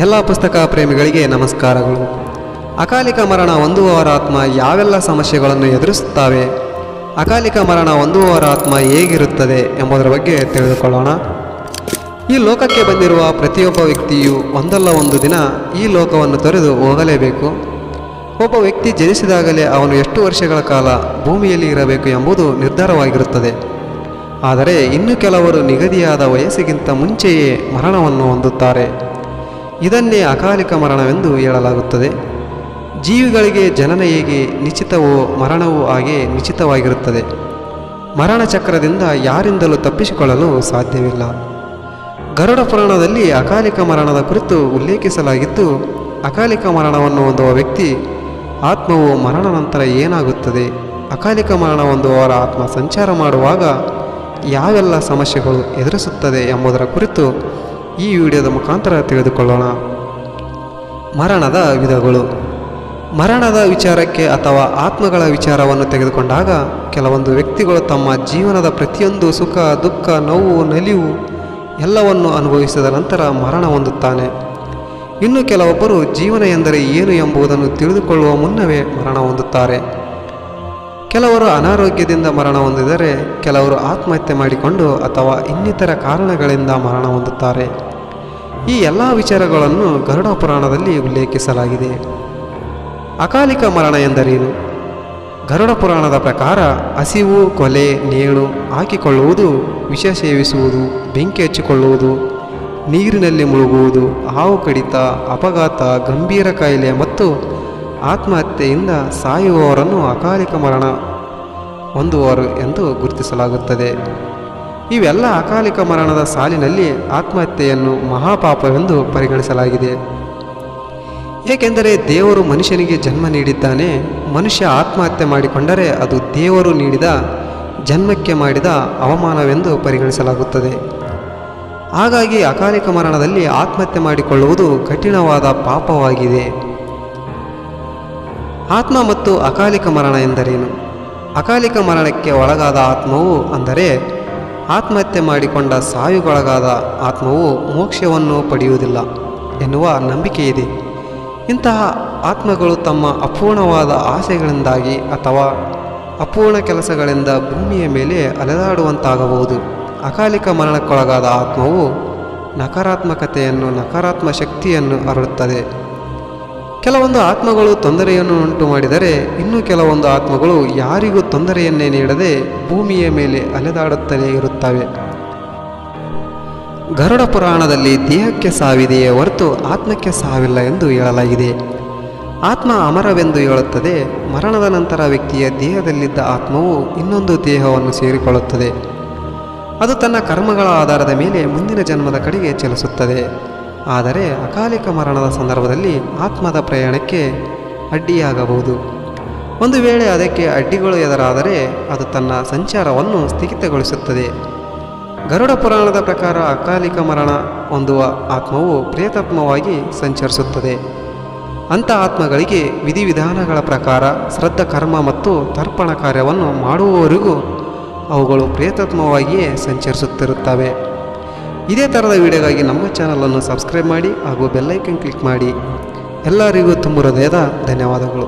ಎಲ್ಲ ಪುಸ್ತಕ ಪ್ರೇಮಿಗಳಿಗೆ ನಮಸ್ಕಾರಗಳು. ಅಕಾಲಿಕ ಮರಣ ಹೊಂದುವವರ ಆತ್ಮ ಯಾವೆಲ್ಲ ಸಮಸ್ಯೆಗಳನ್ನು ಎದುರಿಸುತ್ತವೆ? ಅಕಾಲಿಕ ಮರಣ ಹೊಂದುವವರ ಆತ್ಮ ಹೇಗಿರುತ್ತದೆ ಎಂಬುದರ ಬಗ್ಗೆ ತಿಳಿದುಕೊಳ್ಳೋಣ. ಈ ಲೋಕಕ್ಕೆ ಬಂದಿರುವ ಪ್ರತಿಯೊಬ್ಬ ವ್ಯಕ್ತಿಯು ಒಂದಲ್ಲ ಒಂದು ದಿನ ಈ ಲೋಕವನ್ನು ತೊರೆದು ಹೋಗಲೇಬೇಕು. ಒಬ್ಬ ವ್ಯಕ್ತಿ ಜನಿಸಿದಾಗಲೇ ಅವನು ಎಷ್ಟು ವರ್ಷಗಳ ಕಾಲ ಭೂಮಿಯಲ್ಲಿ ಇರಬೇಕು ಎಂಬುದು ನಿರ್ಧಾರವಾಗಿರುತ್ತದೆ. ಆದರೆ ಇನ್ನು ಕೆಲವರು ನಿಗದಿಯಾದ ವಯಸ್ಸಿಗಿಂತ ಮುಂಚೆಯೇ ಮರಣವನ್ನು ಹೊಂದುತ್ತಾರೆ. ಇದನ್ನೇ ಅಕಾಲಿಕ ಮರಣವೆಂದು ಹೇಳಲಾಗುತ್ತದೆ. ಜೀವಿಗಳಿಗೆ ಜನನ ಹೇಗೆ ನಿಶ್ಚಿತವೋ ಮರಣವೂ ಹಾಗೆ ನಿಶ್ಚಿತವಾಗಿರುತ್ತದೆ. ಮರಣ ಚಕ್ರದಿಂದ ಯಾರಿಂದಲೂ ತಪ್ಪಿಸಿಕೊಳ್ಳಲು ಸಾಧ್ಯವಿಲ್ಲ. ಗರುಡ ಪುರಾಣದಲ್ಲಿ ಅಕಾಲಿಕ ಮರಣದ ಕುರಿತು ಉಲ್ಲೇಖಿಸಲಾಗಿದ್ದು, ಅಕಾಲಿಕ ಮರಣವನ್ನು ಹೊಂದುವ ವ್ಯಕ್ತಿ ಆತ್ಮವು ಮರಣ ನಂತರ ಏನಾಗುತ್ತದೆ? ಅಕಾಲಿಕ ಮರಣ ಹೊಂದುವವರ ಆತ್ಮ ಸಂಚಾರ ಮಾಡುವಾಗ ಯಾವೆಲ್ಲ ಸಮಸ್ಯೆಗಳು ಎದುರಿಸುತ್ತದೆ ಎಂಬುದರ ಕುರಿತು ಈ ವಿಡಿಯೋದ ಮುಖಾಂತರ ತಿಳಿದುಕೊಳ್ಳೋಣ. ಮರಣದ ವಿಧಗಳು. ಮರಣದ ವಿಚಾರಕ್ಕೆ ಅಥವಾ ಆತ್ಮಗಳ ವಿಚಾರವನ್ನು ತೆಗೆದುಕೊಂಡಾಗ ಕೆಲವೊಂದು ವ್ಯಕ್ತಿಗಳು ತಮ್ಮ ಜೀವನದ ಪ್ರತಿಯೊಂದು ಸುಖ, ದುಃಖ, ನೋವು, ನಲಿವು ಎಲ್ಲವನ್ನು ಅನುಭವಿಸಿದ ನಂತರ ಮರಣ ಹೊಂದುತ್ತಾನೆ. ಇನ್ನು ಕೆಲವೊಬ್ಬರು ಜೀವನ ಎಂದರೆ ಏನು ಎಂಬುದನ್ನು ತಿಳಿದುಕೊಳ್ಳುವ ಮುನ್ನವೇ ಮರಣ ಹೊಂದುತ್ತಾರೆ. ಕೆಲವರು ಅನಾರೋಗ್ಯದಿಂದ ಮರಣ ಹೊಂದಿದರೆ ಕೆಲವರು ಆತ್ಮಹತ್ಯೆ ಮಾಡಿಕೊಂಡು ಅಥವಾ ಇನ್ನಿತರ ಕಾರಣಗಳಿಂದ ಮರಣ ಹೊಂದುತ್ತಾರೆ. ಈ ಎಲ್ಲ ವಿಚಾರಗಳನ್ನು ಗರುಡ ಪುರಾಣದಲ್ಲಿ ಉಲ್ಲೇಖಿಸಲಾಗಿದೆ. ಅಕಾಲಿಕ ಮರಣ ಎಂದರೇನು? ಗರುಡ ಪುರಾಣದ ಪ್ರಕಾರ ಹಸಿವು, ಕೊಲೆ, ನೇಣು ಹಾಕಿಕೊಳ್ಳುವುದು, ವಿಷ ಸೇವಿಸುವುದು, ಬೆಂಕಿ ಹಚ್ಚಿಕೊಳ್ಳುವುದು, ನೀರಿನಲ್ಲಿ ಮುಳುಗುವುದು, ಹಾವು ಕಡಿತ, ಅಪಘಾತ, ಗಂಭೀರ ಕಾಯಿಲೆ ಮತ್ತು ಆತ್ಮಹತ್ಯೆಯಿಂದ ಸಾಯುವವರನ್ನು ಅಕಾಲಿಕ ಮರಣ ಹೊಂದುವರು ಎಂದು ಗುರುತಿಸಲಾಗುತ್ತದೆ. ಇವೆಲ್ಲ ಅಕಾಲಿಕ ಮರಣದ ಸಾಲಿನಲ್ಲಿ ಆತ್ಮಹತ್ಯೆಯನ್ನು ಮಹಾಪಾಪವೆಂದು ಪರಿಗಣಿಸಲಾಗಿದೆ. ಏಕೆಂದರೆ ದೇವರು ಮನುಷ್ಯನಿಗೆ ಜನ್ಮ ನೀಡಿದ್ದಾನೆ. ಮನುಷ್ಯ ಆತ್ಮಹತ್ಯೆ ಮಾಡಿಕೊಂಡರೆ ಅದು ದೇವರು ನೀಡಿದ ಜನ್ಮಕ್ಕೆ ಮಾಡಿದ ಅವಮಾನವೆಂದು ಪರಿಗಣಿಸಲಾಗುತ್ತದೆ. ಹಾಗಾಗಿ ಅಕಾಲಿಕ ಮರಣದಲ್ಲಿ ಆತ್ಮಹತ್ಯೆ ಮಾಡಿಕೊಳ್ಳುವುದು ಕಠಿಣವಾದ ಪಾಪವಾಗಿದೆ. ಆತ್ಮ ಮತ್ತು ಅಕಾಲಿಕ ಮರಣ ಎಂದರೇನು? ಅಕಾಲಿಕ ಮರಣಕ್ಕೆ ಒಳಗಾದ ಆತ್ಮವು ಅಂದರೆ ಆತ್ಮಹತ್ಯೆ ಮಾಡಿಕೊಂಡ ಸಾವಿಗೊಳಗಾದ ಆತ್ಮವು ಮೋಕ್ಷವನ್ನು ಪಡೆಯುವುದಿಲ್ಲ ಎನ್ನುವ ನಂಬಿಕೆ ಇದೆ. ಇಂತಹ ಆತ್ಮಗಳು ತಮ್ಮ ಅಪೂರ್ಣವಾದ ಆಸೆಗಳಿಂದಾಗಿ ಅಥವಾ ಅಪೂರ್ಣ ಕೆಲಸಗಳಿಂದ ಭೂಮಿಯ ಮೇಲೆ ಅಲೆದಾಡುವಂತಾಗಬಹುದು. ಅಕಾಲಿಕ ಮರಣಕ್ಕೊಳಗಾದ ಆತ್ಮವು ನಕಾರಾತ್ಮಕತೆಯನ್ನು, ನಕಾರಾತ್ಮ ಶಕ್ತಿಯನ್ನು ಹರಡುತ್ತದೆ. ಕೆಲವೊಂದು ಆತ್ಮಗಳು ತೊಂದರೆಯನ್ನು ಉಂಟು ಮಾಡಿದರೆ ಇನ್ನು ಕೆಲವೊಂದು ಆತ್ಮಗಳು ಯಾರಿಗೂ ತೊಂದರೆಯನ್ನೇ ನೀಡದೆ ಭೂಮಿಯ ಮೇಲೆ ಅಲೆದಾಡುತ್ತಲೇ ಇರುತ್ತವೆ. ಗರುಡ ಪುರಾಣದಲ್ಲಿ ದೇಹಕ್ಕೆ ಸಾವಿದೆಯೇ ಹೊರತು ಆತ್ಮಕ್ಕೆ ಸಾವಿಲ್ಲ ಎಂದು ಹೇಳಲಾಗಿದೆ. ಆತ್ಮ ಅಮರವೆಂದು ಹೇಳುತ್ತದೆ, ಮರಣದ ನಂತರ ವ್ಯಕ್ತಿಯ ದೇಹದಲ್ಲಿದ್ದ ಆತ್ಮವು ಇನ್ನೊಂದು ದೇಹವನ್ನು ಸೇರಿಕೊಳ್ಳುತ್ತದೆ. ಅದು ತನ್ನ ಕರ್ಮಗಳ ಆಧಾರದ ಮೇಲೆ ಮುಂದಿನ ಜನ್ಮದ ಕಡೆಗೆ ಚಲಿಸುತ್ತದೆ. ಆದರೆ ಅಕಾಲಿಕ ಮರಣದ ಸಂದರ್ಭದಲ್ಲಿ ಆತ್ಮದ ಪ್ರಯಾಣಕ್ಕೆ ಅಡ್ಡಿಯಾಗಬಹುದು. ಒಂದು ವೇಳೆ ಅದಕ್ಕೆ ಅಡ್ಡಿಗಳು ಎದುರಾದರೆ ಅದು ತನ್ನ ಸಂಚಾರವನ್ನು ಸ್ಥಗಿತಗೊಳಿಸುತ್ತದೆ. ಗರುಡ ಪುರಾಣದ ಪ್ರಕಾರ ಅಕಾಲಿಕ ಮರಣ ಹೊಂದುವ ಆತ್ಮವು ಪ್ರೇತಾತ್ಮವಾಗಿ ಸಂಚರಿಸುತ್ತದೆ. ಅಂಥ ಆತ್ಮಗಳಿಗೆ ವಿಧಿವಿಧಾನಗಳ ಪ್ರಕಾರ ಶ್ರದ್ಧ, ಕರ್ಮ ಮತ್ತು ತರ್ಪಣ ಕಾರ್ಯವನ್ನು ಮಾಡುವವರೆಗೂ ಅವುಗಳು ಪ್ರೇತಾತ್ಮವಾಗಿಯೇ ಸಂಚರಿಸುತ್ತಿರುತ್ತವೆ. ಇದೇ ಥರದ ವಿಡಿಯೋಗಾಗಿ ನಮ್ಮ ಚಾನಲನ್ನು ಸಬ್ಸ್ಕ್ರೈಬ್ ಮಾಡಿ ಹಾಗೂ ಬೆಲ್ಲೈಕನ್ ಕ್ಲಿಕ್ ಮಾಡಿ. ಎಲ್ಲರಿಗೂ ತುಂಬ ಹೃದಯದ ಧನ್ಯವಾದಗಳು.